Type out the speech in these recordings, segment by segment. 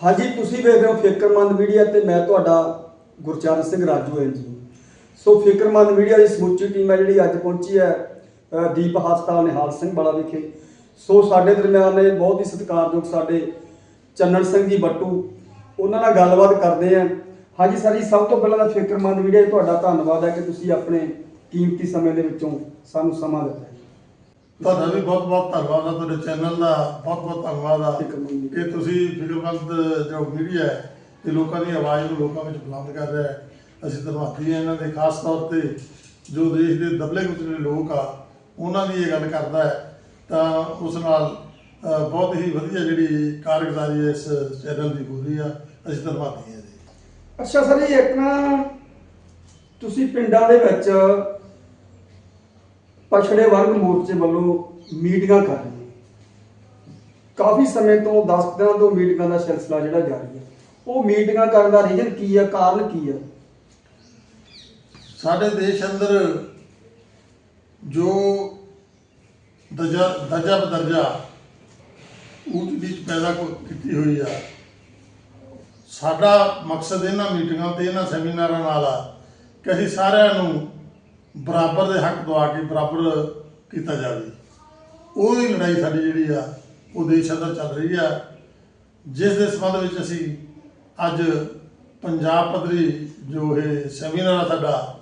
ਹਾਂਜੀ, ਤੁਸੀਂ ਵੇਖ ਰਹੇ ਹੋ ਫਿਕਰਮੰਦ ਮੀਡੀਆ ਤੇ ਮੈਂ ਤੁਹਾਡਾ ਗੁਰਚਰਨ ਸਿੰਘ ਰਾਜੂ ਹਾਂ ਜੀ। ਸੋ ਫਿਕਰਮੰਦ ਮੀਡੀਆ ਦੀ ਸਮੁੱਚੀ ਟੀਮ ਹੈ ਜਿਹੜੀ ਅੱਜ ਪਹੁੰਚੀ ਹੈ ਦੀਪ ਹਸਪਤਾਲ ਨਿਹਾਲ ਸਿੰਘ ਵਾਲਾ ਵਿਖੇ। ਸੋ ਸਾਡੇ ਦਰਮਿਆਨ ਨੇ ਬਹੁਤ ਹੀ ਸਤਿਕਾਰਯੋਗ ਸਾਡੇ ਚੰਨਣ ਸਿੰਘ ਜੀ ਬੱਟੂ, ਉਹਨਾਂ ਨਾਲ ਗੱਲਬਾਤ ਕਰਦੇ ਆਂ ਹਾਂਜੀ ਸਰ ਜੀ ਸਭ ਤੋਂ ਪਹਿਲਾਂ ਤਾਂ ਫਿਕਰਮੰਦ ਮੀਡੀਆ ਦਾ ਤੁਹਾਡਾ ਧੰਨਵਾਦ ਹੈ ਕਿ ਤੁਸੀਂ ਆਪਣੇ ਕੀਮਤੀ ਸਮੇਂ ਦੇ ਵਿੱਚੋਂ ਸਾਨੂੰ ਸਮਾਂ ਦਿੱਤਾ। ਤੁਹਾਡਾ ਵੀ ਬਹੁਤ ਬਹੁਤ ਧੰਨਵਾਦ ਆ ਤੁਹਾਡੇ ਚੈਨਲ ਦਾ ਬਹੁਤ ਬਹੁਤ ਧੰਨਵਾਦ ਆ। ਕਿ ਤੁਸੀਂ ਫਿਕਰਮੰਦ ਜੋ ਮੀਡੀਆ ਹੈ ਇਹ ਲੋਕਾਂ ਦੀ ਆਵਾਜ਼ ਨੂੰ ਲੋਕਾਂ ਵਿੱਚ ਬੁਲੰਦ ਕਰ ਰਿਹਾ ਹੈ। ਅਸੀਂ ਧੰਨਵਾਦੀ ਹਾਂ ਇਹਨਾਂ ਦੇ ਖਾਸ ਤੌਰ ਤੇ ਜੋ ਦੇਸ਼ ਦੇ ਦਬਲੇ ਕੁਚਲੇ ਲੋਕ ਆ ਉਹਨਾਂ ਦੀ ਇਹ ਗੱਲ ਕਰਦਾ ਹੈ। ਤਾਂ ਉਸ ਨਾਲ ਬਹੁਤ ਹੀ ਵਧੀਆ ਜਿਹੜੀ ਕਾਰਗੁਜ਼ਾਰੀ ਇਸ ਚੈਨਲ ਦੀ ਹੋ ਰਹੀ ਆ। ਅਸੀਂ ਧੰਨਵਾਦੀ ਹਾਂ ਜੀ। ਅੱਛਾ ਸਰ ਜੀ ਇੱਕ ਨਾ ਤੁਸੀਂ ਪਿੰਡਾਂ ਦੇ ਵਿੱਚ ਪਛੜੇ ਵਰਗ ਮੋਰਚੇ ਵੱਲੋਂ ਮੀਟਿੰਗਾਂ ਕਰ ਰਹੇ ਹੋ ਕਾਫੀ ਸਮੇਂ ਤੋਂ 10 ਦਿਨਾਂ ਤੋਂ ਮੀਟਿੰਗਾਂ ਦਾ ਸਿਲਸਿਲਾ ਜਿਹੜਾ ਜਾਰੀ ਹੈ। ਉਹ ਮੀਟਿੰਗਾਂ ਕਰਨ ਦਾ ਰੀਜ਼ਨ ਕੀ ਹੈ, ਕਾਰਨ ਕੀ ਹੈ? ਸਾਡੇ ਦੇਸ਼ ਅੰਦਰ ਜੋ ਦਰਜਾ ਦਰਜਾ ਬਦਰਜਾ ਊਚ ਨੀਚ ਪੈਦਾ ਕੀਤੀ ਹੋਈ ਆ, ਸਾਡਾ ਮਕਸਦ ਇਹਨਾਂ ਮੀਟਿੰਗਾਂ ਤੇ, ਇਹਨਾਂ ਸੈਮੀਨਾਰਾਂ ਨਾਲ ਆ ਕਿ ਅਸੀਂ ਸਾਰਿਆਂ ਨੂੰ ਬਰਾਬਰ ਦੇ ਹੱਕ ਦਵਾ ਕੇ ਬਰਾਬਰ ਕੀਤਾ ਜਾਵੇ। ਉਹਦੀ ਲੜਾਈ ਸਾਡੀ ਜਿਹੜੀ ਆ, ਉਹ ਦੇਸ਼ ਅੰਦਰ ਚੱਲ ਰਹੀ ਆ। ਜਿਸ ਦੇ ਸੰਬੰਧ ਵਿੱਚ ਅਸੀਂ ਅੱਜ ਪੰਜਾਬ ਪੱਧਰੀ ਜੋ ਇਹ ਸੈਮੀਨਾਰ ਆ ਸਾਡਾ,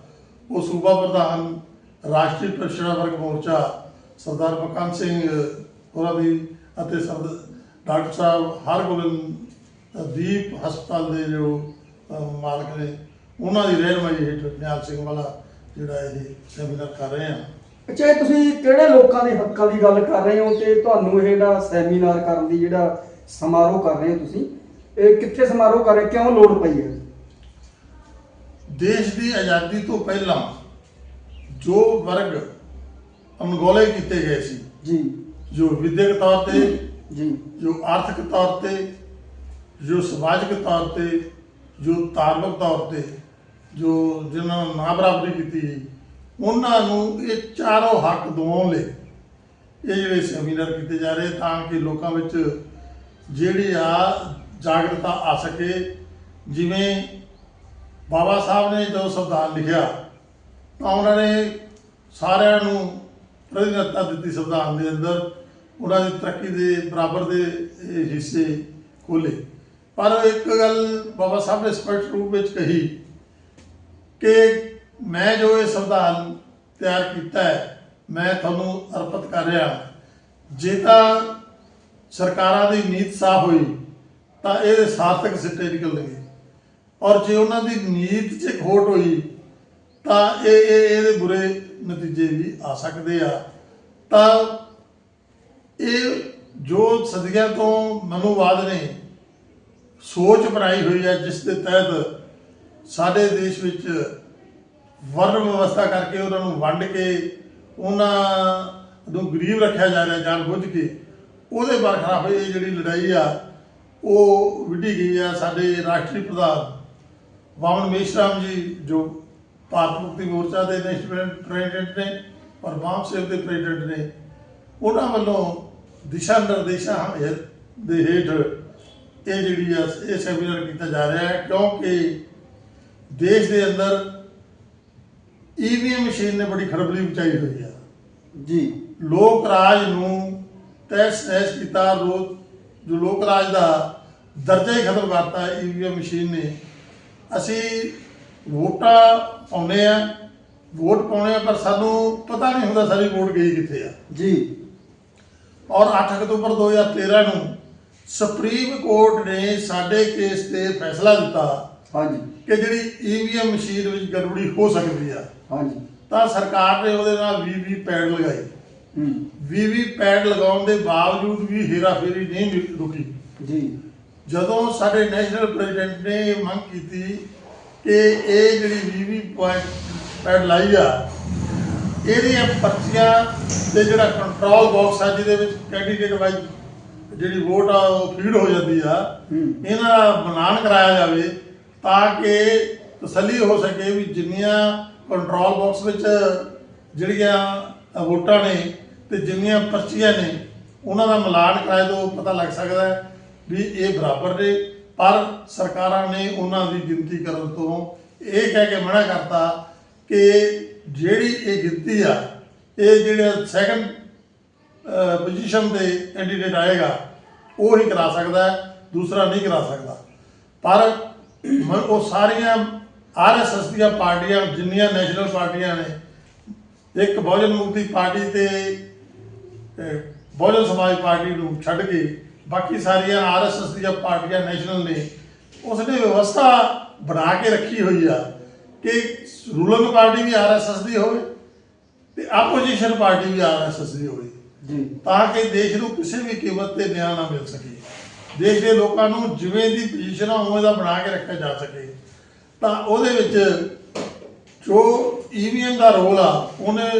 ਉਹ ਸੂਬਾ ਪ੍ਰਧਾਨ ਰਾਸ਼ਟਰੀ ਪਿਛੜਾ ਵਰਗ ਮੋਰਚਾ ਸਰਦਾਰ ਮਕਨ ਸਿੰਘ ਹੋਰਾਂ ਦੀ ਅਤੇ ਸਰਦ ਡਾਕਟਰ ਸਾਹਿਬ ਹਰਗੋਬਿੰਦ ਦੀਪ ਹਸਪਤਾਲ ਦੇ ਜੋ ਮਾਲਕ ਨੇ, ਉਹਨਾਂ ਦੀ ਰਹਿਨਮਾਈ ਹੇਠ ਨਿਹਾਲ ਸਿੰਘ ਵਾਲਾ ਜਿਹੜਾ ਇਹ ਸੈਮੀਨਾਰ ਕਰ ਰਹੇ ਆ ਅੱਛਾ ਇਹ ਤੁਸੀਂ ਕਿਹੜੇ ਲੋਕਾਂ ਦੇ ਹੱਕਾਂ ਦੀ ਗੱਲ ਕਰ ਰਹੇ ਹੋ ਤੇ ਤੁਹਾਨੂੰ ਇਹ ਜਿਹੜਾ ਸੈਮੀਨਾਰ ਕਰਨ ਦੀ ਜਿਹੜਾ ਸਮਾਰੋਹ ਕਰ ਰਹੇ ਹੋ ਤੁਸੀਂ ਇਹ ਕਿੱਥੇ ਸਮਾਰੋਹ ਕਰ ਰਹੇ ਕਿਉਂ ਲੋੜ ਪਈ ਹੈ? ਦੇਸ਼ ਦੀ ਆਜ਼ਾਦੀ ਤੋਂ ਪਹਿਲਾਂ ਜੋ ਵਰਗ ਅਣਗੌਲੇ ਕੀਤੇ ਗਏ ਸੀ ਜੀ। ਜੋ ਵਿਦਿਅਕ ਤੌਰ ਤੇ ਜੀ। ਜੋ ਆਰਥਿਕ ਤੌਰ ਤੇ ਜੋ ਸਮਾਜਿਕ ਤੌਰ ਤੇ ਜੋ ਧਾਰਮਿਕ ਤੌਰ ਤੇ ਜੋ ਜਿਨ੍ਹਾਂ ਨੂੰ ਨਾ ਬਰਾਬਰੀ ਕੀਤੀ ਗਈ, ਉਹਨਾਂ ਨੂੰ ਇਹ ਚਾਰੋਂ ਹੱਕ ਦਿਵਾਉਣ ਲਈ ਇਹ ਜਿਹੜੇ ਸੈਮੀਨਾਰ ਕੀਤੇ ਜਾ ਰਹੇ, ਤਾਂ ਕਿ ਲੋਕਾਂ ਵਿੱਚ ਜਿਹੜੀ ਆ ਜਾਗਰਤਾ ਆ ਸਕੇ। ਜਿਵੇਂ ਬਾਬਾ ਸਾਹਿਬ ਨੇ ਜੋ ਸੰਵਿਧਾਨ ਲਿਖਿਆ, ਤਾਂ ਉਹਨਾਂ ਨੇ ਸਾਰਿਆਂ ਨੂੰ ਪ੍ਰਤੀਨਿਧਤਾ ਦਿੱਤੀ ਸੰਵਿਧਾਨ ਦੇ ਅੰਦਰ। ਉਹਨਾਂ ਦੀ ਤਰੱਕੀ ਦੇ ਬਰਾਬਰ ਦੇ ਹਿੱਸੇ ਖੋਲੇ ਪਰ ਇੱਕ ਗੱਲ ਬਾਬਾ ਸਾਹਿਬ ਨੇ ਸਪਸ਼ਟ ਰੂਪ ਵਿੱਚ ਕਹੀ ਕਿ ਮੈਂ ਜੋ ਇਹ ਸੰਵਿਧਾਨ ਤਿਆਰ ਕੀਤਾ ਹੈ, ਮੈਂ ਤੁਹਾਨੂੰ ਅਰਪਿਤ ਕਰ ਰਿਹਾ ਜੇ ਤਾਂ ਸਰਕਾਰਾਂ ਦੀ ਨੀਤ ਸਾਫ਼ ਹੋਈ, ਤਾਂ ਇਹਦੇ ਸਾਰਥਕ ਸਿੱਟੇ ਨਿਕਲਣਗੇ। ਔਰ ਜੇ ਉਹਨਾਂ ਦੀ ਨੀਤ 'ਚ ਖੋਟ ਹੋਈ, ਤਾਂ ਇਹ ਇਹ ਇਹਦੇ ਬੁਰੇ ਨਤੀਜੇ ਵੀ ਆ ਸਕਦੇ ਆ। ਤਾਂ ਇਹ ਜੋ ਸਦੀਆਂ ਤੋਂ ਮਨੁਵਾਦ ਨੇ, ਸੋਚ ਬਣਾਈ ਹੋਈ ਹੈ, ਜਿਸ ਦੇ ਤਹਿਤ ਸਾਡੇ ਦੇਸ਼ ਵਿੱਚ ਵਰਨ ਵਿਵਸਥਾ ਕਰਕੇ ਉਹਨਾਂ ਨੂੰ ਵੰਡ ਕੇ ਉਹਨਾਂ ਨੂੰ ਗਰੀਬ ਰੱਖਿਆ ਜਾ ਰਿਹਾ, ਜਾਣ ਬੁੱਝ ਕੇ, ਉਹਦੇ ਬਰਖਲਾਫ ਇਹ ਜਿਹੜੀ ਲੜਾਈ ਆ, ਉਹ ਵਿੱਢੀ ਗਈ ਆ ਸਾਡੇ ਰਾਸ਼ਟਰੀ ਪ੍ਰਧਾਨ ਵਾਮਨ ਮੇਸ਼ਰਾਮ ਜੀ, ਜੋ ਭਾਰਤ ਮੁਕਤੀ ਮੋਰਚਾ ਦੇ ਨੈਸ਼ਨਲ ਪ੍ਰੈਜ਼ੀਡੈਂਟ ਨੇ ਔਰ ਵਾਮ ਸੇਵ ਦੇ ਪ੍ਰੈਜ਼ੀਡੈਂਟ ਨੇ, ਉਹਨਾਂ ਵੱਲੋਂ ਦਿਸ਼ਾ ਨਿਰਦੇਸ਼ਾਂ ਹੇ- ਦੇ ਹੇਠ ਇਹ ਜਿਹੜੀ ਆ, ਇਹ ਸੈਮੀਨਾਰ ਕੀਤਾ ਜਾ ਰਿਹਾ ਹੈ, ਕਿਉਂਕਿ ਦੇਸ਼ ਦੇ ਅੰਦਰ ਈਵੀਐਮ ਮਸ਼ੀਨ ਨੇ ਬੜੀ ਖਰਬਲੀ ਮਚਾਈ ਹੋਈ ਆ। ਜੀ। ਲੋਕ ਰਾਜ ਨੂੰ ਤਹਿਸ ਨਹਿਸ ਕੀਤਾ ਲੋਕ ਜੋ ਲੋਕ ਰਾਜ ਦਾ ਦਰਜਾ ਹੀ ਖਤਮ ਕਰਤਾ ਈਵੀਐਮ ਮਸ਼ੀਨ ਨੇ। ਅਸੀਂ ਵੋਟਾਂ ਪਾਉਂਦੇ ਆ ਵੋਟ ਪਾਉਣੇ ਆ ਪਰ ਸਾਨੂੰ ਪਤਾ ਨਹੀਂ ਹੁੰਦਾ ਸਾਡੀ ਵੋਟ ਗਈ ਕਿੱਥੇ ਆ। ਜੀ। ਔਰ 8 ਅਕਤੂਬਰ 2013 ਨੂੰ ਸੁਪਰੀਮ ਕੋਰਟ ਨੇ ਸਾਡੇ ਕੇਸ ਤੇ ਫੈਸਲਾ ਦਿੱਤਾ। ਹਾਂਜੀ। ਕਿ ਜਿਹੜੀ ਈਵੀਐਮ ਮਸ਼ੀਨ ਵਿੱਚ ਗੜਬੜੀ ਹੋ ਸਕਦੀ ਆ। ਹਾਂਜੀ। ਤਾਂ ਸਰਕਾਰ ਨੇ ਉਹਦੇ ਨਾਲ ਵੀਵੀ ਪੈਡ ਲਗਾਈ ਹੂੰ। ਵੀਵੀ ਪੈਡ ਲਗਾਉਣ ਦੇ ਬਾਵਜੂਦ ਵੀ ਹੇਰਾਫੇਰੀ ਨਹੀਂ ਰੁ- ਰੁਕੀ। ਜੀ। ਜਦੋਂ ਸਾਡੇ ਨੈਸ਼ਨਲ ਪ੍ਰੈਜ਼ੀਡੈਂਟ ਨੇ ਇਹ ਮੰਗ ਕੀਤੀ ਕਿ ਇਹ ਜਿਹੜੀ ਵੀਵੀ ਪੁਆਇੰਟ ਪੈਡ ਲਾਈ ਆ ਇਹਦੀਆਂ ਪਰਚੀਆਂ ਤੇ ਜਿਹੜਾ ਕੰਟਰੋਲ ਬਾਕਸ ਆ ਜਿਹਦੇ ਵਿੱਚ ਕੈਂਡੀਡੇਟ ਵਾਈਜ਼ ਜਿਹੜੀ ਵੋਟ ਆ ਉਹ ਫੀਡ ਹੋ ਜਾਂਦੀ ਆ। ਇਹਨਾਂ ਦਾ ਬਣਾਨ ਕਰਾਇਆ ਜਾਵੇ ਤਾਂ ਕਿ ਤਸੱਲੀ ਹੋ ਸਕੇ ਵੀ ਜਿੰਨੀਆਂ ਕੰਟਰੋਲ ਬਾਕਸ ਵਿੱਚ ਜਿਹੜੀਆਂ ਵੋਟਾਂ ਨੇ ਤੇ ਜਿੰਨੀਆਂ ਪਰਚੀਆਂ ਨੇ, ਉਹਨਾਂ ਦਾ ਮਿਲਾਨ ਕਰਾਏ ਤੋਂ ਪਤਾ ਲੱਗ ਸਕਦਾ ਹੈ ਵੀ ਇਹ ਬਰਾਬਰ ਨੇ। ਪਰ ਸਰਕਾਰਾਂ ਨੇ ਉਹਨਾਂ ਦੀ ਗਿਣਤੀ ਕਰਨ ਤੋਂ ਇਹ ਕਹਿ ਕੇ ਮਨਾ ਕਰਤਾ ਕਿ ਜਿਹੜੀ ਇਹ ਗਿਣਤੀ ਆ, ਇਹ ਜਿਹੜਾ ਸੈਕੰਡ ਪੋਜੀਸ਼ਨ ਤੇ ਕੈਂਡੀਡੇਟ ਆਏਗਾ, ਉਹ ਹੀ ਕਰਾ ਸਕਦਾ ਦੂਸਰਾ ਨਹੀਂ ਕਰਾ ਸਕਦਾ। ਪਰ ਮ- ਉਹ ਸਾਰੀਆਂ ਆਰਐਸਐਸ ਦੀਆਂ ਪਾਰਟੀਆਂ ਜਿੰਨੀਆਂ ਨੈਸ਼ਨਲ ਪਾਰਟੀਆਂ ਨੇ ਇੱਕ ਬਹੁਜਨ ਮੁਕਤੀ ਪਾਰਟੀ ਤੇ ਬਹੁਜਨ ਸਮਾਜ ਪਾਰਟੀ ਨੂੰ ਛੱਡ ਕੇ ਬਾਕੀ ਸਾਰੀਆਂ ਆਰਐਸਐਸ ਦੀਆਂ ਪਾਰਟੀਆਂ ਨੈਸ਼ਨਲ ਨੇ ਉਸਨੇ ਵਿਵਸਥਾ ਬਣਾ ਕੇ ਰੱਖੀ ਹੋਈ ਆ ਕਿ ਰੂਲਿੰਗ ਪਾਰਟੀ ਵੀ ਆਰਐਸਐਸ ਦੀ ਹੋਵੇ ਤੇ ਆਪੋਜੀਸ਼ਨ ਪਾਰਟੀ ਵੀ ਆਰਐਸਐਸ ਦੀ ਹੋਵੇ ਜੀ। ਤਾਂ ਕਿ ਦੇਸ਼ ਨੂੰ ਕਿਸੇ ਵੀ ਕੀਮਤ ਤੇ ਨਿਆਂ ਨਾ ਮਿਲ ਸਕੇ। ਦੇਸ਼ ਦੇ ਲੋਕਾਂ ਨੂੰ ਜਿਵੇਂ ਦੀ ਪੋਜੀਸ਼ਨ ਆ ਉਵੇਂ ਦਾ ਬਣਾ ਕੇ ਰੱਖਿਆ ਜਾ ਸਕੇ। ਤਾਂ ਉਹਦੇ ਵਿੱਚ ਜੋ ਈਵੀਐਮ ਦਾ ਰੋਲ ਆ ਉਹਨੇ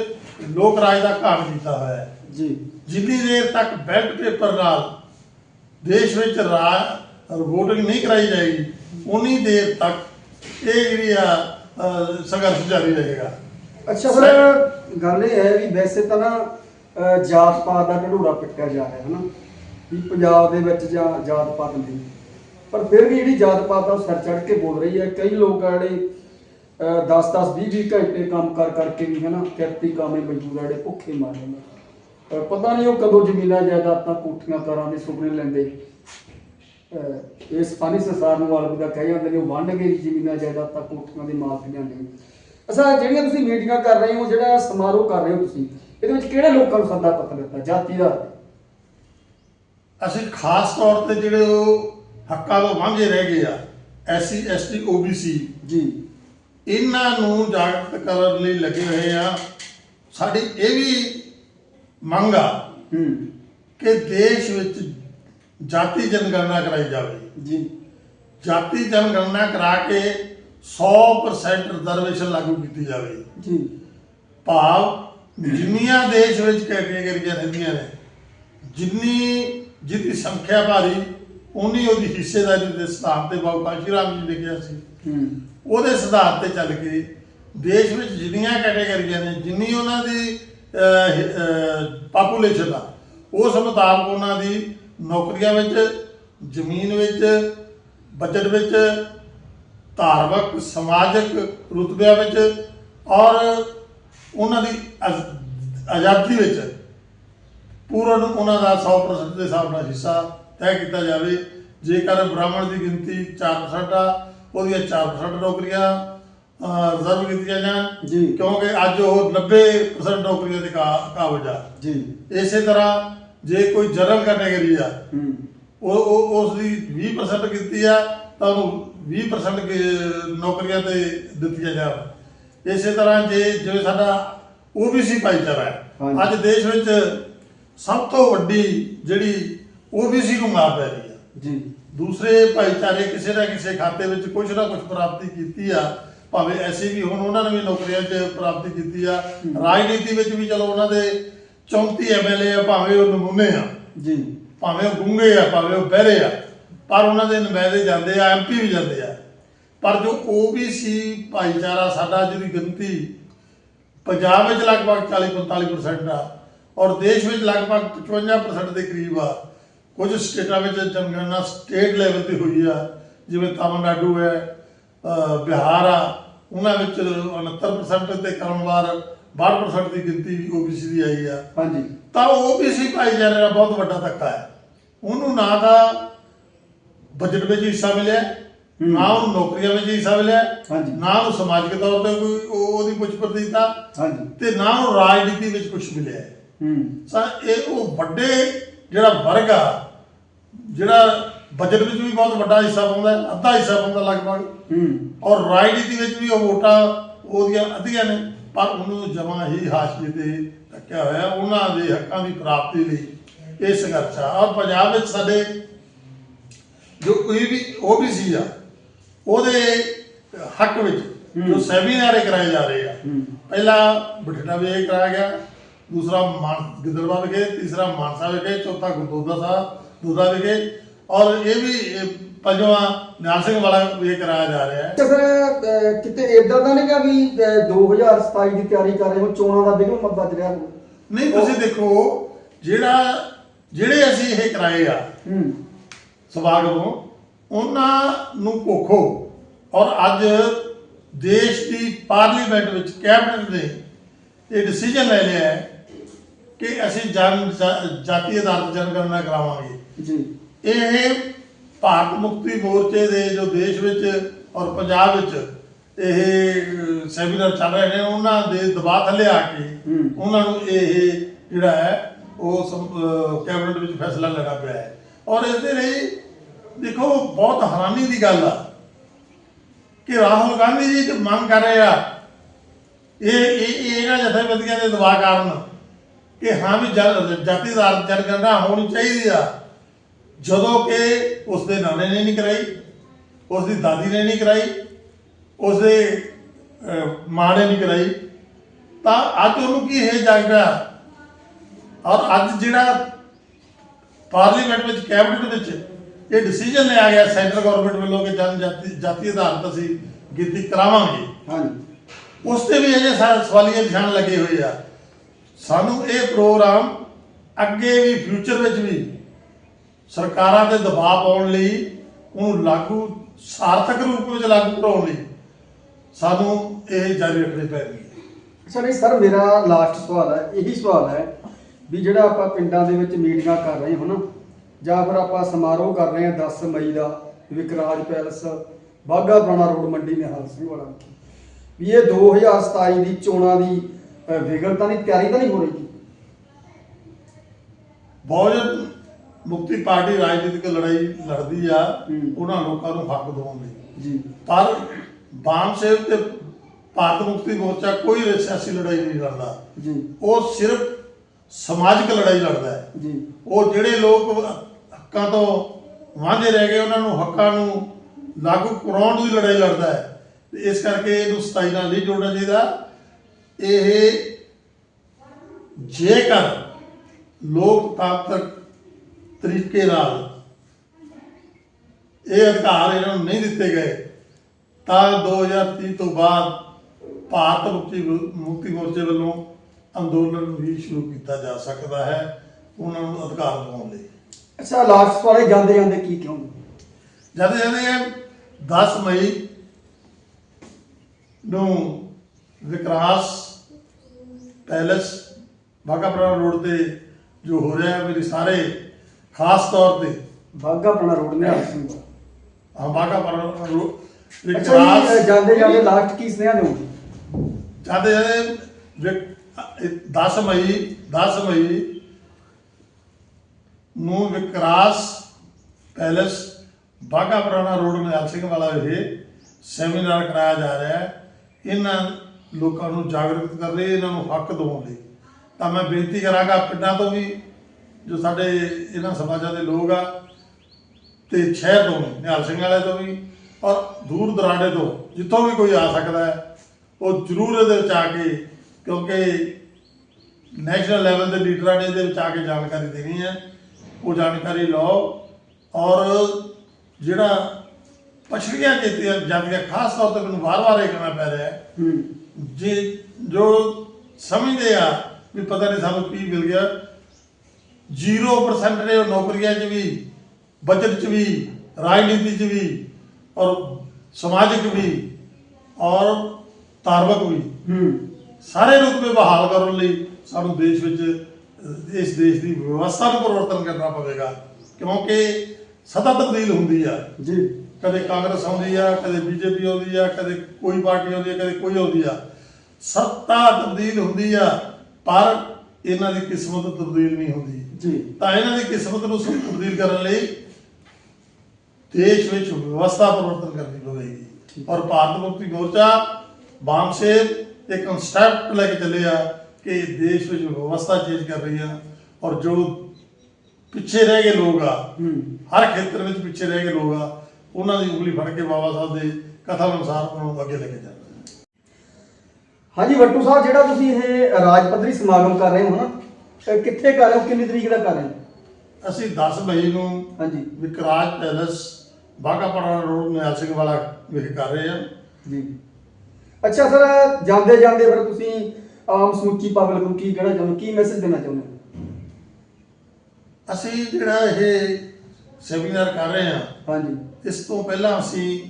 ਲੋਕ ਰਾਜ ਦਾ ਘਾਣ ਕੀਤਾ ਹੋਇਆ ਹੈ। ਜੀ। ਜਿੰਨੀ ਦੇਰ ਤੱਕ ਬੈਲਟ ਪੇਪਰ ਨਾਲ ਦੇਸ਼ ਵਿੱਚ ਰਾਜ ਵੋਟਿੰਗ ਨਹੀਂ ਕਰਾਈ ਜਾਏਗੀ ਉਨੀ ਦੇਰ ਤੱਕ ਇਹ ਜਿਹੜੀ ਆ ਸੰਘਰਸ਼ ਜਾਰੀ ਰਹੇਗਾ। ਅੱਛਾ ਫਿਰ ਗੱਲ ਇਹ ਹੈ ਵੀ ਵੈਸੇ ਤਾਂ ਨਾ ਜਾਤ ਪਾਤ ਦਾ ਢਡੂਰਾ ਪਿੱਟਿਆ ਜਾ ਰਿਹਾ ਹੈ ਨਾ ਵੀ ਪੰਜਾਬ ਦੇ ਵਿੱਚ ਜਾਂ ਜਾਤ ਪਾਤ ਦੀ ਪਰ ਫਿਰ ਵੀ ਜਿਹੜੀ ਜਾਤ ਪਾਤ ਦਾ ਉਹ ਸਿਰ ਚੜ ਕੇ ਬੋਲ ਰਹੀ ਹੈ, ਕਈ ਲੋਕ ਆ ਜਿਹੜੇ 10 10 20 20 ਘੰਟੇ ਕੰਮ ਕਰ ਕਰਕੇ ਵੀ ਹਨਾ ਕਿਰਤੀ ਕਾਮੇ ਮਜ਼ਦੂਰ ਆ ਜਿਹੜੇ ਭੁੱਖੇ ਮਾਰੇ ਨੇ ਪਤਾ ਨਹੀਂ ਉਹ ਕਦੋਂ ਜ਼ਮੀਨਾਂ ਜਾਇਦਾਦਾਂ ਕੋਠੀਆਂ ਕਰਾਂ ਦੇ ਸੁਪਨੇ ਲੈਂਦੇ। ਇਸ ਫਾਨੀ ਸੰਸਾਰ ਨੂੰ ਅਲਵਿਦਾ ਕਹਿ ਜਾਂਦੇ ਨੇ ਉਹ ਵੰਡ ਕੇ ਜ਼ਮੀਨਾਂ ਜਾਇਦਾਦਾਂ ਕੋਠੀਆਂ ਦੇ ਮਾਲਕੀਆਂ ਨੇ ਅੱਛਾ ਜਿਹੜੀਆਂ ਤੁਸੀਂ ਮੀਟਿੰਗਾਂ ਕਰ ਰਹੇ ਹੋ, ਜਿਹੜਾ ਸਮਾਰੋਹ ਕਰ ਰਹੇ ਹੋ ਤੁਸੀਂ, ਇਹਦੇ ਵਿੱਚ ਕਿਹੜੇ ਲੋਕਾਂ ਨੂੰ ਸੱਦਾ ਪੱਤਰ ਦਿੱਤਾ? ਜਾਤੀ ਦਾ ਅਸੀਂ ਖਾਸ ਤੌਰ ਤੇ ਜਿਹੜੇ ਉਹ ਹੱਕਾਂ ਤੋਂ ਵਾਂਝੇ ਰਹਿ ਗਏ ਆ ਐਸਸੀ ਐਸਟੀ ਓਬੀਸੀ ਜੀ। ਇਹਨਾਂ ਨੂੰ ਜਾਗਰਤ ਕਰਨ ਲਈ ਲੱਗੇ ਹੋਏ ਆ। ਸਾਡੀ ਇਹ ਵੀ ਮੰਗ ਆ ਕਿ ਦੇਸ਼ ਵਿੱਚ ਜਾਤੀ ਜਨਗਣਨਾ ਕਰਾਈ ਜਾਵੇ। ਜੀ। ਜਾਤੀ ਜਨਗਣਨਾ ਕਰਾ ਕੇ 100% ਰਿਜ਼ਰਵੇਸ਼ਨ ਲਾਗੂ ਕੀਤੀ ਜਾਵੇ। ਜੀ। ਭਾਵ ਜਿੰਨੀਆਂ ਦੇਸ਼ ਵਿੱਚ ਕੈਟੇਗਰੀਆਂ ਰਹਿੰਦੀਆਂ ਨੇ ਜਿੰਨੀ ਜਿਹਦੀ ਸੰਖਿਆ ਭਾਰੀ ਉਨੀ ਉਹਦੀ ਹਿੱਸੇਦਾਰੀ ਦੇ ਸਿਧਾਂਤ ਤੇ ਬਾਬੂ ਕਾਸ਼ੀ ਰਾਮ ਜੀ ਲਿਖਿਆ ਸੀ। ਉਹਦੇ ਸਿਧਾਂਤ ਤੇ ਚੱਲ ਕੇ ਦੇਸ਼ ਵਿੱਚ ਜਿੰਨੀਆਂ ਕੈਟੇਗਰੀਆਂ ਨੇ ਜਿੰਨੀ ਉਹਨਾਂ ਦੀ ਪਾਪੂਲੇਸ਼ਨ ਆ ਉਸ ਮੁਤਾਬਕ ਉਹਨਾਂ ਦੀ ਨੌਕਰੀਆਂ ਵਿੱਚ ਜ਼ਮੀਨ ਵਿੱਚ ਬਜਟ ਵਿੱਚ ਧਾਰਮਿਕ ਸਮਾਜਿਕ ਰੁਤਬਿਆਂ ਵਿੱਚ ਔਰ ਉਹਨਾਂ ਦੀ ਆਜ਼- ਆਜ਼ਾਦੀ ਵਿੱਚ ਪੂਰਨ ਉਹਨਾਂ ਦਾ 100% ਦੇ ਹਿਸਾਬ ਨਾਲ ਹਿੱਸਾ ਤੈਅ ਕੀਤਾ ਜਾਵੇ। ਜੇਕਰ ਬ੍ਰਾਹਮਣ ਦੀ ਗਿਣਤੀ 4% ਆ ਉਹਦੀਆਂ 4% ਨੌਕਰੀਆਂ ਰਿਜ਼ਰਵ ਕੀਤੀਆਂ ਜਾਣ। ਜੀ। ਕਿਉਂਕਿ ਅੱਜ ਉਹ 90% ਨੌਕਰੀਆਂ ਦੇ ਕਾਬਜ ਆ। ਜੀ। ਇਸੇ ਤਰ੍ਹਾਂ ਜੇ ਕੋਈ ਜਨਰਲ ਕੈਟਾਗਰੀ ਆ ਉਹ ਉਹ ਉਸ ਦੀ 20% ਕੀਤੀ ਆ ਤਾਂ ਉਹਨੂੰ 20% ਕੇ- ਨੌਕਰੀਆਂ ਤੇ ਦਿੱਤੀਆਂ ਜਾਣ। ਇਸੇ ਤਰ੍ਹਾਂ ਜੇ ਜਿਵੇਂ ਸਾਡਾ OBC ਭਾਈਚਾਰਾ ਹੈ। ਅੱਜ ਦੇਸ਼ ਵਿੱਚ ਸਭ ਤੋਂ ਵੱਡੀ ਜਿਹੜੀ OBC ਨੂੰ ਮਾਰ ਪੈ ਰਹੀ ਹੈ ਜੀ। ਦੂਸਰੇ ਭਾਈਚਾਰੇ ਕਿਸੇ ਨਾ ਕਿਸੇ ਖਾਤੇ ਵਿੱਚ ਕੁਝ ਨਾ ਕੁਝ ਪ੍ਰਾਪਤੀ ਕੀਤੀ ਆ। ਭਾਵੇਂ ਐਸੀ ਵੀ ਹੁਣ ਉਹਨਾਂ ਨੇ ਵੀ ਨੌਕਰੀਆਂ 'ਚ ਪ੍ਰਾਪਤੀ ਕੀਤੀ ਆ। ਰਾਜਨੀਤੀ ਵਿੱਚ ਵੀ ਚਲੋ ਉਹਨਾਂ ਦੇ 34 ਐਮਐਲਏ ਆ ਭਾਵੇਂ ਉਹ ਨਮੂਨੇ ਆ। ਜੀ। ਭਾਵੇਂ ਉਹ ਗੁੰਗੇ ਆ ਭਾਵੇਂ ਉਹ ਬਹਿਰੇ ਆ। ਪਰ ਉਹਨਾਂ ਦੇ ਨੁਮਾਇੰਦੇ ਜਾਂਦੇ ਆ ਐਮਪੀ ਵੀ ਜਾਂਦੇ ਆ। ਪਰ ਜੋ ਓਬੀਸੀ ਭਾਈਚਾਰਾ ਸਾਡਾ ਜਿਹਦੀ ਗਿਣਤੀ ਪੰਜਾਬ ਵਿੱਚ ਲਗਭਗ 40-45% ਆ ਔਰ ਦੇਸ਼ ਵਿੱਚ ਲਗਭਗ 55% ਦੇ ਕਰੀਬ ਆ। ਕੁਝ ਸਟੇਟਾਂ ਵਿੱਚ ਜਨਗਣਨਾ ਸਟੇਟ ਲੈਵਲ ਤੇ ਹੋਈ ਆ ਜਿਵੇਂ ਤਾਮਿਲਨਾਡੂ ਹੈ ਬਿਹਾਰ ਆ ਉਹਨਾਂ ਵਿੱਚ 69% ਤੇ ਕਰਮਵਾਰ 62% ਦੀ ਗਿਣਤੀ ਓਬੀਸੀ ਦੀ ਆਈ ਆ। ਹਾਂਜੀ। ਤਾਂ ਓਬੀਸੀ ਭਾਈਚਾਰੇ ਦਾ ਬਹੁਤ ਵੱਡਾ ਧੱਕਾ ਹੈ। ਉਹਨੂੰ ਨਾ ਤਾਂ ਬਜਟ ਵਿੱਚ ਹਿੱਸਾ ਮਿਲਿਆ ਨਾ ਉਹਨੂੰ ਨੌਕਰੀਆਂ ਵਿੱਚ ਹਿੱਸਾ ਮਿਲਿਆ ਹਾਂਜੀ। ਨਾ ਉਹਨੂੰ ਸਮਾਜਿਕ ਤੌਰ ਤੇ ਕੋਈ ਉਹ- ਉਹਦੀ ਕੁਝ ਪ੍ਰਤੀਤਾ ਹਾਂਜੀ। ਤੇ ਨਾ ਉਹਨੂੰ ਰਾਜਨੀਤੀ ਵਿੱਚ ਕੁਝ ਮਿਲਿਆ। ਸਾ ਇਹ ਉਹ ਵੱਡੇ ਜਿਹੜਾ ਵਰਗ ਆ ਜਿਹੜਾ ਬਜਟ ਵਿੱਚ ਵੀ ਬਹੁਤ ਵੱਡਾ ਹਿੱਸਾ ਪਾਉਂਦਾ ਅੱਧਾ ਹਿੱਸਾ ਪਾਉਂਦਾ ਲਗਭਗ। ਹੂੰ। ਔਰ ਰਾਜਨੀਤੀ ਵਿੱਚ ਵੀ ਉਹ ਵੋਟਾਂ ਉਹਦੀਆਂ ਅੱਧੀਆਂ ਨੇ ਪਰ ਉਹਨੂੰ ਜਮਾ ਹੀ ਹਾਸ਼ੀਏ ਤੇ ਰੱਖਿਆ ਹੋਇਆ ਉਹਨਾਂ ਦੇ ਹੱਕਾਂ ਦੀ ਪ੍ਰਾਪਤੀ ਲਈ ਇਹ ਸੰਘਰਸ਼ ਆ। ਔਰ ਪੰਜਾਬ ਵਿੱਚ ਸਾਡੇ ਜੋ ਕੋਈ ਵੀ ਓਬੀਸੀ ਆ ਉਹਦੇ ਹੱਕ ਵਿੱਚ ਜੋ ਸੈਮੀਨਾਰੇ ਕਰਾਏ ਜਾ ਰਹੇ ਆ। ਪਹਿਲਾ ਬਠਿੰਡਾ ਵਿਖੇ ਕਰਾਇਆ ਗਿਆ ਦੂਸਰਾ ਮਾਨ ਗਿੱਦੜਵਾ ਵਿਖੇ ਤੀਸਰਾ ਮਾਨਸਾ ਵਿਖੇ ਚੌਥਾ ਗੁਰਦੁਆਰਾ ਸਾਹਿਬ ਦੁਦਾ ਵਿਖੇ। ਔਰ ਇਹ ਵੀ ਪੰਜਵਾਂ ਨਿਹਾਲ ਸਿੰਘ ਵਾਲਾ ਵਿਖੇ ਕਰਾਇਆ ਜਾ ਰਿਹਾ ਹੈ। ਤੇ ਫਿਰ ਕਿਤੇ ਇਦਾਂ ਤਾਂ ਨਹੀਂ ਕਿ ਵੀ ਅਹ, 2027 ਦੀ ਤਿਆਰੀ ਕਰ ਰਹੇ ਹੋ ਚੋਣਾਂ ਦਾ ਬਿਗਲ ਮੱਦਾ ਚ ਰਿਹਾ। ਨਹੀਂ ਤੁਸੀਂ ਦੇਖੋ ਜਿਹੜਾ ਜਿਹੜੇ ਅਸੀਂ ਇਹ ਕਰਾਏ ਆ ਹੂੰ। ਸਭਾਗਮੋਂ ਉਹਨਾਂ ਨੂੰ ਕੋਖੋ ਔਰ ਅੱਜ ਦੇਸ਼ ਦੀ ਪਾਰਲੀਮੈਂਟ ਵਿੱਚ ਕੈਬਨਿਟ ਨੇ ਇਹ ਡਿਸੀਜਨ ਲੈ ਲਿਆ ਹੈ ਕਿ ਅਸੀਂ ਜਨ ਜਾਤੀ ਆਧਾਰਿਤ ਜਨਗਣਨਾ ਕਰਾਵਾਂਗੇ। ਜੀ। ਇਹ ਭਾਰਤ ਮੁਕਤੀ ਮੋਰਚੇ ਦੇ ਜੋ ਦੇਸ਼ ਵਿੱਚ ਔਰ ਪੰਜਾਬ ਵਿੱਚ ਇਹ ਸੈਮੀਨਾਰ ਚੱਲ ਰਹੇ ਨੇ ਉਹਨਾਂ ਦੇ ਦਬਾਅ ਥੱਲੇ ਆ ਕੇ। ਉਹਨਾਂ ਨੂੰ ਇਹ ਜਿਹੜਾ ਹੈ ਉਹ ਕੈਬਨਿਟ ਵਿੱਚ ਫੈਸਲਾ ਲੈਣਾ ਪਿਆ ਹੈ। ਔਰ ਇਸ ਦੇ ਲਈ ਦੇਖੋ ਬਹੁਤ ਹੈਰਾਨੀ ਦੀ ਗੱਲ ਆ ਕਿ ਰਾਹੁਲ ਗਾਂਧੀ ਜੀ ਜੋ ਮੰਗ ਕਰ ਰਹੇ ਆ ਇਹ ਇਹ ਇਹ ਇਹਨਾਂ ਜਥੇਬੰਦੀਆਂ ਦੇ ਦਬਾਅ ਕਾਰਨ ਕਿ ਹਾਂ ਵੀ ਜਨ- ਜਾਤੀ ਦਾ ਜਨਗਣਨਾ ਹੋਣੀ ਚਾਹੀਦੀ ਆ। ਜਦੋਂ ਕਿ ਉਸ ਦੇ ਨਾਨੇ ਨੇ ਨਹੀਂ ਕਰਾਈ ਉਸ ਦੀ ਦਾਦੀ ਨੇ ਨਹੀਂ ਕਰਾਈ ਉਸ ਦੇ ਅਹ, ਮਾਂ ਨੇ ਨਹੀਂ ਕਰਾਈ ਤਾਂ ਅੱਜ ਉਹਨੂੰ ਕੀ ਇਹ ਜਾਗ ਪਿਆ ਔਰ ਅੱਜ ਜਿਹੜਾ ਪਾਰਲੀਮੈਂਟ ਵਿੱਚ ਕੈਬਨਿਟ ਵਿੱਚ ਇਹ ਡਿਸੀਜਨ ਲਿਆ ਗਿਆ ਸੈਂਟਰ ਗਵਰਨਮੈਂਟ ਵੱਲੋਂ ਕਿ ਜਨ ਜਾਤੀ ਜਾਤੀ ਆਧਾਰਿਤ ਅਸੀਂ ਗਿਣਤੀ ਕਰਾਵਾਂਗੇ। ਹਾਂਜੀ। ਉਸ ਤੇ ਵੀ ਅਜੇ ਸਾ- ਸਵਾਲੀਆ ਨਿਸ਼ਾਨ ਲੱਗੇ ਹੋਏ ਆ। ਸਾਨੂੰ ਇਹ ਪ੍ਰੋਗਰਾਮ ਅੱਗੇ ਵੀ ਫਿਊਚਰ ਵਿੱਚ ਵੀ ਸਰਕਾਰਾਂ ਤੇ ਦਬਾਅ ਪਾਉਣ ਲਈ, ਉਹਨੂੰ ਲਾਗੂ, ਸਾਰਥਕ ਰੂਪ ਵਿੱਚ ਲਾਗੂ ਕਰਾਉਣ ਲਈ ਸਾਨੂੰ ਇਹ ਜਾਰੀ ਰੱਖਣੀ ਪੈਣਗੇ। ਅੱਛਾ ਨਹੀਂ ਸਰ ਮੇਰਾ ਲਾਸਟ ਸਵਾਲ ਹੈ, ਇਹੀ ਸਵਾਲ ਹੈ ਵੀ ਜਿਹੜਾ ਆਪਾਂ ਪਿੰਡਾਂ ਦੇ ਵਿੱਚ ਮੀਟਿੰਗਾਂ ਕਰ ਰਹੇ ਹਾਂ ਨਾ, ਜਾਂ ਫਿਰ ਆਪਾਂ ਸਮਾਰੋਹ ਕਰ ਰਹੇ ਹਾਂ 10 ਮਈ ਦਾ, ਵਿਕਰਾਜ ਪੈਲਸ ਬਾਗਾ ਪੁਰਾਣਾ ਰੋਡ ਮੰਡੀ ਨਿਹਾਲ ਸਿੰਘ ਵਾਲਾ। ਵੀ ਇਹ 2027 ਦੀ ਚੋਣਾਂ ਦੀ ਵਿਗੜਤਾ ਦੀ ਤਿਆਰੀ ਤਾਂ ਨਹੀਂ ਹੋ ਰਹੀ ਜੀ। ਬਹੁਜਨ ਮੁਕਤੀ ਪਾਰਟੀ ਰਾਜਨੀਤਿਕ ਲੜਾਈ ਲੜਦੀ ਆ। ਉਹਨਾਂ ਲੋਕਾਂ ਨੂੰ ਹੱਕ ਦਿਵਾਉਣ ਲਈ। ਜੀ। ਪਰ ਬਾਮ ਸੇਵ ਤੇ ਭਾਰਤ ਮੁਕਤੀ ਮੋਰਚਾ ਕੋਈ ਸਿਆਸੀ ਲੜਾਈ ਨਹੀਂ ਲੜਦਾ। ਜੀ। ਉਹ ਸਿਰਫ ਸਮਾਜਿਕ ਲੜਾਈ ਲੜਦਾ ਹੈ। ਜੀ। ਉਹ ਜਿਹੜੇ ਲੋਕ ਹੱਕਾਂ ਤੋਂ ਵਾਂਝੇ ਰਹਿ ਗਏ ਉਹਨਾਂ ਨੂੰ ਹੱਕਾਂ ਨੂੰ ਲਾਗੂ ਕਰਾਉਣ ਦੀ ਲੜਾਈ ਲੜਦਾ ਹੈ। ਇਸ ਕਰਕੇ ਇਹਨੂੰ 27 ਨਾਲ ਨਹੀਂ ਜੋੜਨਾ ਚਾਹੀਦਾ। ਇਹ ਜੇਕਰ ਲੋਕਤਾਂਤਰਿਕ ਤਰੀਕੇ ਨਾਲ ਇਹ ਅਧਿਕਾਰ ਇਹਨਾਂ ਨੂੰ ਨਹੀਂ ਦਿੱਤੇ ਗਏ ਤਾਂ 2030 ਤੋਂ ਬਾਅਦ ਭਾਰਤ ਮੁਕਤੀ ਮੁਕਤੀ ਮੋਰਚੇ ਵੱਲੋਂ ਅੰਦੋਲਨ ਵੀ ਸ਼ੁਰੂ ਕੀਤਾ ਜਾ ਸਕਦਾ ਹੈ ਉਹਨਾਂ ਨੂੰ ਅਧਿਕਾਰ ਦਿਵਾਉਣ ਲਈ। ਅੱਛਾ ਲਾਸਟ ਹੈ ਜਾਂਦੇ ਜਾਂਦੇ ਕੀ ਕਹੋਗੇ? ਜਦ ਜਾਂਦੇ 10 ਮਈ ਨੂੰ ਵਿਕਰਾਸ ਪੈਲਸ ਬਾਗਾਪੁਰਾ ਰੋਡ ਤੇ ਜੋ ਹੋ ਰਿਹਾ ਹੈ ਮੇਰੀ ਸਾਰੇ ਖਾਸ ਤੌਰ ਤੇ। ਬਾਗਾ ਪੁਰਾਣਾ ਰੋਡ ਸਿੰਘ ਵਾਲਾ ਹਾਂ ਬਾਗਾਪੁਰਾ ਰੋਡ ਵਿਕਰਾਸ ਜਾਂਦੇ ਜਾਂਦੇ ਲਾਸਟ ਕੀ ਸੁਨੇਹਾ ਦਿਓਗੇ ਜਾਂਦੇ ਜਾਂਦੇ 10 ਮਈ 10 ਮਈ ਨੂੰ ਵਿਕਰਾਸ ਪੈਲਸ ਬਾਗਾ ਪੁਰਾਣਾ ਰੋਡ ਨਿਹਾਲ ਸਿੰਘ ਵਾਲਾ ਵਿਖੇ ਸੈਮੀਨਾਰ ਕਰਾਇਆ ਜਾ ਰਿਹਾ ਹੈ। ਇਹਨਾਂ ਲੋਕਾਂ ਨੂੰ ਜਾਗਰੂਕ ਕਰ ਲਈ ਇਹਨਾਂ ਨੂੰ ਹੱਕ ਦਿਵਾਉਣ ਲਈ। ਤਾਂ ਮੈਂ ਬੇਨਤੀ ਕਰਾਂਗਾ ਪਿੰਡਾਂ ਤੋਂ ਵੀ, ਜੋ ਸਾਡੇ ਇਹਨਾਂ ਸਮਾਜਾਂ ਦੇ ਲੋਕ ਆ, ਤੇ ਸ਼ਹਿਰ ਤੋਂ ਵੀ, ਨਿਹਾਲ ਸਿੰਘ ਵਾਲੇ ਤੋਂ ਵੀ, ਔਰ ਦੂਰ ਦਰਾਡੇ ਤੋਂ, ਜਿੱਥੋਂ ਵੀ ਕੋਈ ਆ ਸਕਦਾ ਹੈ, ਉਹ ਜ਼ਰੂਰ ਇਹਦੇ ਵਿੱਚ ਆ ਕੇ, ਕਿਉਂਕਿ ਨੈਸ਼ਨਲ ਲੈਵਲ ਦੇ ਲੀਡਰਾਂ ਨੇ ਇਹਦੇ ਵਿੱਚ ਆ ਕੇ ਜਾਣਕਾਰੀ ਦੇਣੀ ਹੈ। ਉਹ ਜਾਣਕਾਰੀ ਲਓ, ਔਰ ਜਿਹੜਾ ਪਛੜੀਆਂ ਕੀਤੀਆਂ ਜਾਂਦੀਆਂ, ਖਾਸ ਤੌਰ ਤੇ ਮੈਨੂੰ ਵਾਰ-ਵਾਰ ਇਹ ਕਹਿਣਾ ਪੈ ਰਿਹਾ ਹੈ। ਜੇ ਜੋ ਸਮਝਦੇ ਆ ਵੀ ਪਤਾ ਨਹੀਂ ਸਾਨੂੰ ਕੀ ਮਿਲ ਗਿਆ 0% ਨੇ ਉਹ ਨੌਕਰੀਆਂ 'ਚ ਵੀ ਬਜਟ 'ਚ ਵੀ ਰਾਜਨੀਤੀ 'ਚ ਵੀ ਔਰ ਸਮਾਜਿਕ ਵੀ ਔਰ ਧਾਰਮਿਕ ਵੀ। ਹੂੰ। ਸਾਰੇ ਰੁਤਬੇ ਬਹਾਲ ਕਰਨ ਲਈ ਸਾਨੂੰ ਦੇਸ਼ ਵਿੱਚ ਇਸ ਦੇਸ਼ ਦੀ ਵਿਵਸਥਾ ਨੂੰ ਪਰਿਵਰਤਨ ਕਰਨਾ ਪਵੇਗਾ। ਕਿਉਂਕਿ ਸਦਾ ਤਬਦੀਲ ਹੁੰਦੀ ਆ। ਜੀ। ਕਦੇ ਕਾਂਗਰਸ ਆਉਂਦੀ ਆ ਕਦੇ ਬੀਜੇਪੀ ਆਉਂਦੀ ਆ ਕਦੇ ਕੋਈ ਪਾਰਟੀ ਆਉਂਦੀ ਆ ਕਦੇ ਕੋਈ ਆਉਂਦੀ ਆ। ਸੱਤਾ ਤਬਦੀਲ ਹੁੰਦੀ ਆ ਪਰ ਇਹਨਾਂ ਦੀ ਕਿਸਮਤ ਤਬਦੀਲ ਨਹੀਂ ਹੁੰਦੀ। ਜੀ। ਤਾਂ ਇਹਨਾਂ ਦੀ ਕਿਸਮਤ ਨੂੰ ਤਬਦੀਲ ਕਰਨ ਲਈ ਦੇਸ਼ ਵਿੱਚ ਵਿਵਸਥਾ ਪਰਿਵਰਤਨ ਕਰਨੀ ਪਵੇਗੀ। ਔਰ ਭਾਰਤ ਮੁਕਤੀ ਮੋਰਚਾ ਬਾਮਸੇਵ ਇੱਕ ਕਨਸੈਪਟ ਲੈ ਕੇ ਚੱਲੇ ਆ ਕਿ ਦੇਸ਼ ਵਿੱਚ ਵਿਵਸਥਾ ਚੇਂਜ ਕਰ ਰਹੀ ਆ। ਔਰ ਜੋ ਪਿੱਛੇ ਰਹਿ ਗਏ ਲੋਕ ਆ ਹਰ ਖੇਤਰ ਵਿੱਚ ਪਿੱਛੇ ਰਹਿ ਗਏ ਲੋਕ ਆ ਉਹਨਾਂ ਦੀ ਉਂਗਲੀ ਫੜ ਕੇ ਬਾਬਾ ਸਾਹਿਬ ਦੇ ਕਥਾ ਅਨੁਸਾਰ ਉਹਨਾਂ ਨੂੰ ਅੱਗੇ ਲੈ ਕੇ ਜਾਣਾ। ਹਾਂਜੀ ਵੱਟੂ ਸਾਹਿਬ ਜਿਹੜਾ ਤੁਸੀਂ ਇਹ ਰਾਜ ਪੱਧਰੀ ਸਮਾਗਮ ਕਰ ਰਹੇ ਹੋ ਨਾ ਇਹ ਕਿੱਥੇ ਕਰ ਰਹੇ ਹੋ? ਕਿੰਨੀ ਤਰੀਕ ਦਾ ਕਰ ਰਹੇ ਹੋ? ਅਸੀਂ 10 ਮਈ ਨੂੰ ਹਾਂਜੀ। ਵਿਕਰਾਜ ਪੈਲਸ ਬਾਗਾਪੁਰਾ ਰੋਡ ਨਿਹਾਲ ਸਿੰਘ ਵਾਲਾ ਵਿਖੇ ਕਰ ਰਹੇ ਹਾਂ। ਜੀ। ਅੱਛਾ ਸਰ ਜਾਂਦੇ ਜਾਂਦੇ ਫਿਰ ਤੁਸੀਂ ਆਮ ਸਮੁੱਚੀ ਪਬਲਿਕ ਨੂੰ ਕੀ ਕਹਿਣਾ ਚਾਹੁੰਦੇ ਹੋ? ਕੀ ਮੈਸੇਜ ਦੇਣਾ ਚਾਹੁੰਦੇ ਹੋ? ਅਸੀਂ ਜਿਹੜਾ ਇਹ ਸੈਮੀਨਾਰ ਕਰ ਰਹੇ ਹਾਂ ਹਾਂਜੀ। ਇਸ ਤੋਂ ਪਹਿਲਾਂ ਅਸੀਂ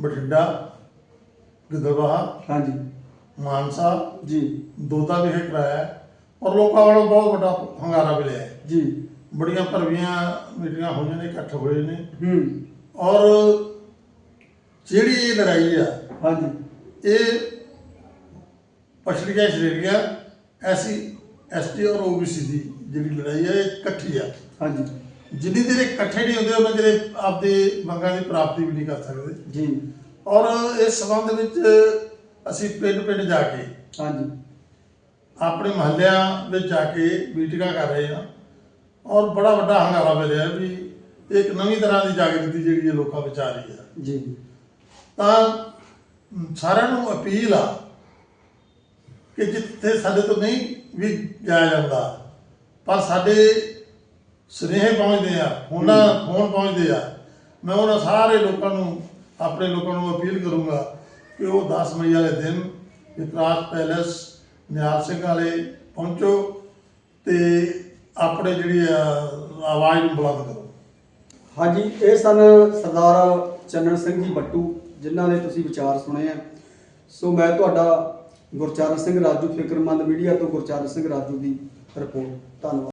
ਬਠਿੰਡਾ ਗਿੱਦੜਬਾਹਾ ਹਾਂਜੀ। ਮਾਨਸਾ ਜੀ। ਦੋਦਾ ਵਿਖੇ ਕਰਾਇਆ ਹੈ ਔਰ ਲੋਕਾਂ ਵੱਲੋਂ ਬਹੁਤ ਵੱਡਾ ਹੰਗਾਰਾ ਮਿਲਿਆ ਹੈ। ਜੀ। ਬੜੀਆਂ ਭਰਵੀਆਂ ਮੀਟਿੰਗਾਂ ਹੋਈਆਂ ਨੇ ਇਕੱਠ ਹੋਏ ਨੇ। ਹੂੰ। ਔਰ ਜਿਹੜੀ ਇਹ ਲੜਾਈ ਆ ਹਾਂਜੀ। ਇਹ ਪਛੜੀਆਂ ਸ਼੍ਰੇਣੀਆਂ ਐਸੀ ਐਸਟੀ ਔਰ ਓਬੀਸੀ ਦੀ ਜਿਹੜੀ ਲੜਾਈ ਹੈ ਇਹ ਇਕੱਠੀ ਆ। ਹਾਂਜੀ। ਜਿੰਨੀ ਦੇਰ ਇਹ ਇਕੱਠੇ ਨਹੀਂ ਹੁੰਦੇ ਉਹਨਾਂ ਜਿਹੜੇ ਆਪਦੇ ਮੰਗਾਂ ਦੀ ਪ੍ਰਾਪਤੀ ਵੀ ਨਹੀਂ ਕਰ ਸਕਦੇ। ਜੀ। ਔਰ ਇਸ ਸੰਬੰਧ ਵਿੱਚ ਅਸੀਂ ਪਿੰਡ ਪਿੰਡ ਜਾ ਕੇ ਹਾਂਜੀ। ਆਪਣੇ ਮਹੱਲਿਆਂ ਵਿੱਚ ਜਾ ਕੇ ਮੀਟਿੰਗਾਂ ਕਰ ਰਹੇ ਹਾਂ। ਔਰ ਬੜਾ ਵੱਡਾ ਹੰਗਾਰਾ ਮਿਲਿਆ ਵੀ ਇੱਕ ਨਵੀਂ ਤਰ੍ਹਾਂ ਦੀ ਜਾਗਰਤੀ ਜਿਹੜੀ ਹੈ ਲੋਕਾਂ ਵਿੱਚ ਆ ਰਹੀ ਹੈ। ਜੀ। ਤਾਂ ਸਾਰਿਆਂ ਨੂੰ ਅਪੀਲ ਆ ਕਿ ਜਿੱਥੇ ਸਾਡੇ ਤੋਂ ਨਹੀਂ ਵੀ ਜਾਇਆ ਜਾਂਦਾ ਪਰ ਸਾਡੇ ਸੁਨੇਹੇ ਪਹੁੰਚਦੇ ਆ ਉਹਨਾਂ ਫੋਨ ਪਹੁੰਚਦੇ ਆ। ਮੈਂ ਉਹਨਾਂ ਸਾਰੇ ਲੋਕਾਂ ਨੂੰ ਆਪਣੇ ਲੋਕਾਂ ਨੂੰ ਅਪੀਲ ਕਰੂੰਗਾ ਕਿ ਉਹ 10 ਮਈ ਵਾਲੇ ਦਿਨ ਵਿਕਾਸ ਪੈਲੇਸ ਨਿਹਾਲ ਸਿੰਘ ਵਾਲੇ ਪਹੁੰਚੋ ਤੇ ਆਪਣੇ ਜਿਹੜੀ ਆਵਾਜ਼ ਨੂੰ ਬੁਲੰਦ ਕਰੋ। ਹਾਂਜੀ ਇਹ ਸਨ ਸਰਦਾਰ ਚੰਨਣ ਸਿੰਘ ਜੀ ਬੱਟੂ ਜਿਨ੍ਹਾਂ ਦੇ ਤੁਸੀਂ ਵਿਚਾਰ ਸੁਣੇ ਆ। ਸੋ ਮੈਂ ਤੁਹਾਡਾ ਗੁਰਚਰਨ ਸਿੰਘ ਰਾਜੂ ਫਿਕਰਮੰਦ ਮੀਡੀਆ ਤੋਂ ਗੁਰਚਰਨ ਸਿੰਘ ਰਾਜੂ ਦੀ ਰਿਪੋਰਟ ਧੰਨਵਾਦ।